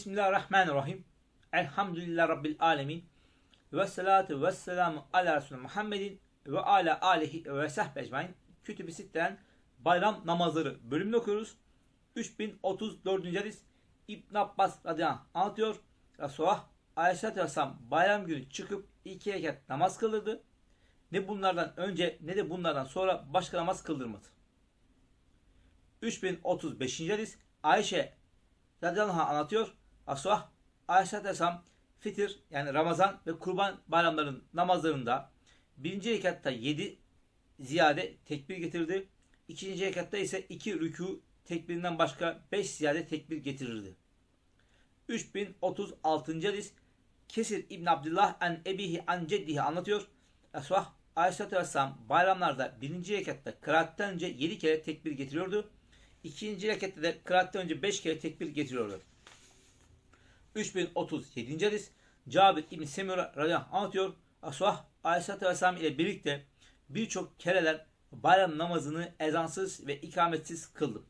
Bismillahirrahmanirrahim. Elhamdülillah Rabbil alemin. Ve salatu ve selamu ala Resulü Muhammedin ve ala alihi ve sahbe ecmain. Kütüb-i Sitte'den bayram namazları bölümünü okuyoruz. 3034. hadis İbn Abbas radıyallahu anlatıyor. Resulullah Aleyhisselatü Vesselam bayram günü çıkıp iki rekat namaz kıldırdı. Ne bunlardan önce ne de bunlardan sonra başka namaz kıldırmadı. 3035. hadis Ayşe radıyallahu anlatıyor. Resulullah Aleyhisselatü Vesselam fitir yani Ramazan ve kurban bayramlarının namazlarında birinci rekatta 7 ziyade tekbir getirdi. İkinci rekatta ise 2 rükû tekbirinden başka 5 ziyade tekbir getirirdi. 3036. hadis Kesir İbn Abdullah en ebihi an ceddihi anlatıyor. Resulullah Aleyhisselatü Vesselam bayramlarda birinci rekatta kıraatten önce 7 kere tekbir getiriyordu. İkinci rekatta da kıraatten önce 5 kere tekbir getiriyordu. 3037. hadis Cabir İbn Semura radıyallahu anh anlatıyor. Resulullah Aleyhisselatü Vesselam ile birlikte birçok kereler bayram namazını ezansız ve ikametsiz kıldım.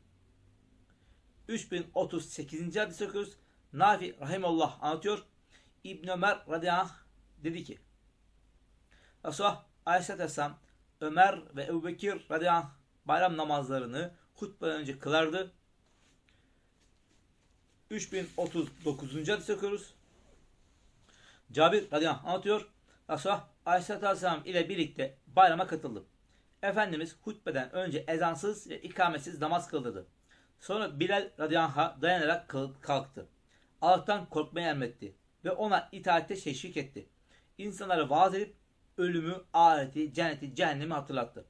3038. hadis okuyoruz. Nafi Rahimallah anlatıyor. İbn Ömer radıyallahu anh dedi ki Resulullah Aleyhisselatü Vesselam Ömer ve Ebu Bekir radıyallahu anh bayram namazlarını hutbeden önce kılardı. 3039. hadis okuyoruz. Cabir radıyallahu anh anlatıyor. Resulullah Aleyhisselatü Vesselam ile birlikte bayrama katıldım. Efendimiz hutbeden önce ezansız ve ikametsiz namaz kıldırdı. Sonra Bilal radıyallahu dayanarak kalktı. Allah'tan korkmayı emretti ve ona itaatte teşvik etti. İnsanlara vaaz edip ölümü, ahireti, cenneti, cehennemi hatırlattı.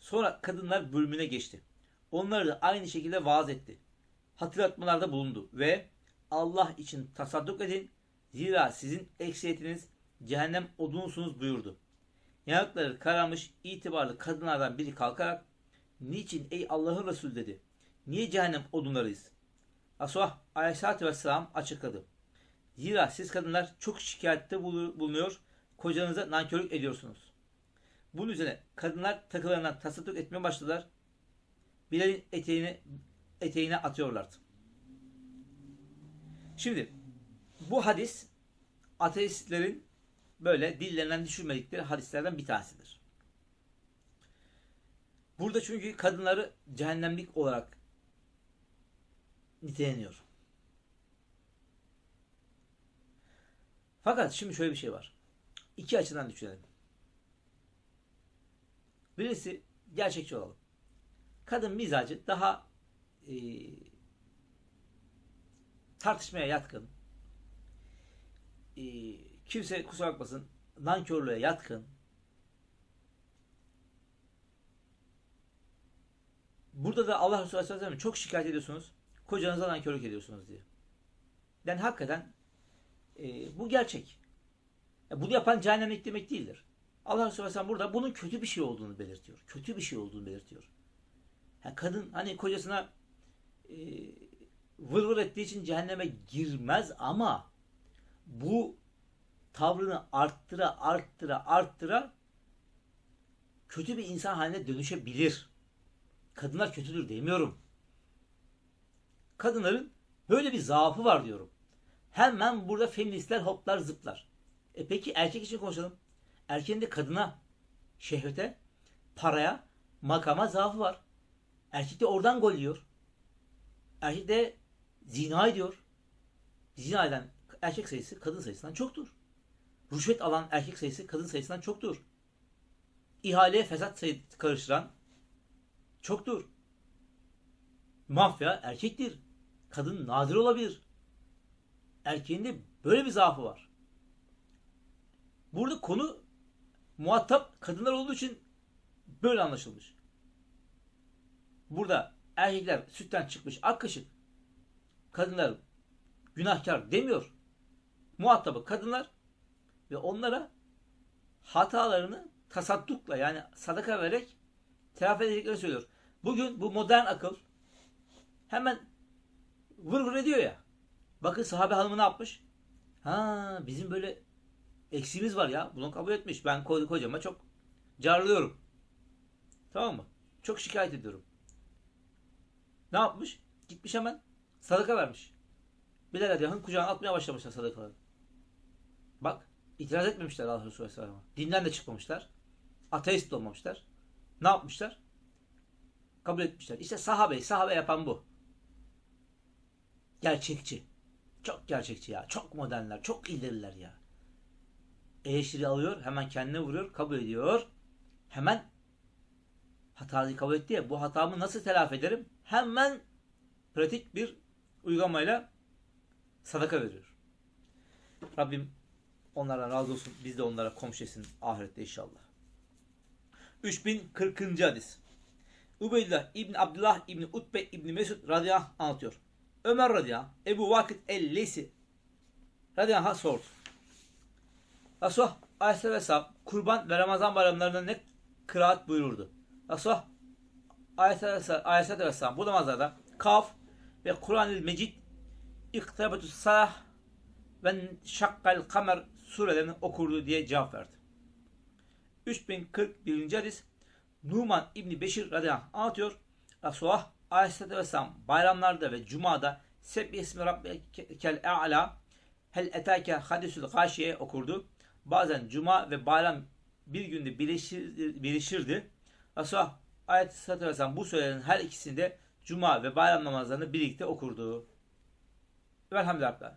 Sonra kadınlar bölümüne geçti. Onları da aynı şekilde vaaz etti. Hatırlatmalarda bulundu ve Allah için tasadduk edin zira sizin ekseriyetiniz cehennem odunsunuz buyurdu. Yanakları karamış itibarlı kadınlardan biri kalkarak niçin ey Allah'ın Resulü dedi. Niye cehennem odunlarıyız? Resulullah Aleyhisselatü Vesselam açıkladı. Zira siz kadınlar çok şikayette bulunuyor, kocanıza nankörlük ediyorsunuz. Bunun üzerine kadınlar takılarından tasadduk etmeye başladılar. Bilal'in eteğini, eteğine atıyorlardı. Şimdi bu hadis ateistlerin böyle dillerinden düşürmedikleri hadislerden bir tanesidir. Burada çünkü kadınları cehennemlik olarak niteleniyor. Fakat şimdi şöyle bir şey var. İki açıdan düşünelim. Birisi gerçekçi olalım. Kadın mizacı daha e, tartışmaya yatkın. E, kimse kusura bakmasın nankörlüğe yatkın. Burada da Allah Resulü Aleyhisselam çok şikayet ediyorsunuz. Kocanıza nankörlük ediyorsunuz diye. Yani hakikaten e, bu gerçek. Ya bunu yapan cehennemlik demek değildir. Allah Resulü Aleyhisselam burada bunun kötü bir şey olduğunu belirtiyor. Kötü bir şey olduğunu belirtiyor. Yani kadın hani kocasına vır vır ettiği için cehenneme girmez ama bu tavrını arttıra arttıra arttıra kötü bir insan haline dönüşebilir. Kadınlar kötüdür demiyorum. Kadınların böyle bir zaafı var diyorum. Hemen burada feministler hoplar zıplar. E peki erkek için konuşalım. Erkeğin de kadına, şehvete, paraya, makama zaafı var. Erkek de oradan gol yiyor. Erkek de zina ediyor. Zina eden erkek sayısı kadın sayısından çoktur. Rüşvet alan erkek sayısı kadın sayısından çoktur. İhaleye fesat karıştıran çoktur. Mafya erkektir. Kadın nadir olabilir. Erkeğin de böyle bir zaafı var. Burada konu muhatap kadınlar olduğu için böyle anlaşılmış. Burada erkekler sütten çıkmış ak kaşık. Kadınlar günahkar demiyor. Muhatabı kadınlar ve onlara hatalarını tasaddukla yani sadaka vererek telafi edeceklerini söylüyor. Bugün bu modern akıl hemen vır vır ediyor ya. Bakın sahabe hanımı ne yapmış? Ha bizim böyle eksiğimiz var ya. Bunu kabul etmiş. Ben kocama çok carlıyorum. Tamam mı? Çok şikayet ediyorum. Ne yapmış? Gitmiş hemen sadaka vermiş. Bilal anh kucağına atmaya başlamışlar sadakaları. Bak itiraz etmemişler Allah Resulü Aleyhisselam'a. Dinden de çıkmamışlar. Ateist de olmamışlar. Ne yapmışlar? Kabul etmişler. İşte sahabe, sahabe yapan bu. Gerçekçi. Çok gerçekçi ya. Çok modernler, çok ileriler ya. Eleştiri alıyor, hemen kendine vuruyor, kabul ediyor. Hemen hatayı kabul etti ya. Bu hatamı nasıl telafi ederim? Hemen pratik bir uygulamayla sadaka veriyor. Rabbim onlardan razı olsun. Biz de onlara komşu etsin ahirette inşallah. 3040. hadis. Ubeydullah İbni Abdullah İbni Utbe İbni Mesud radıyallahu anlatıyor. Ömer radıyallahu Ebu Vakit el-Leysi radıyallahu sordu. Resulullah Aleyhisselatü Vesselam kurban ve Ramazan bayramlarında ne kıraat buyururdu? Resulullah Aleyhisselatü Vesselam bu namazlarda Kaf ve Kur'an-ı Mecid İktabetü Salah ve Şakkal Kamer surelerini okurdu diye cevap verdi. 3041. hadis Numan İbni Beşir radıyallahu anh anlatıyor. Resulullah Aleyhisselatü Vesselam bayramlarda ve cumada Sebbi ismi Rabbikel E'la Hel etake hadisul gâşiye okurdu. Bazen cuma ve bayram bir günde birleşir, birleşirdi. Resulullah Aleyhisselatü Vesselam bu surelerin her ikisinde cuma ve bayram namazlarını birlikte okurdu. Velhamdülillah.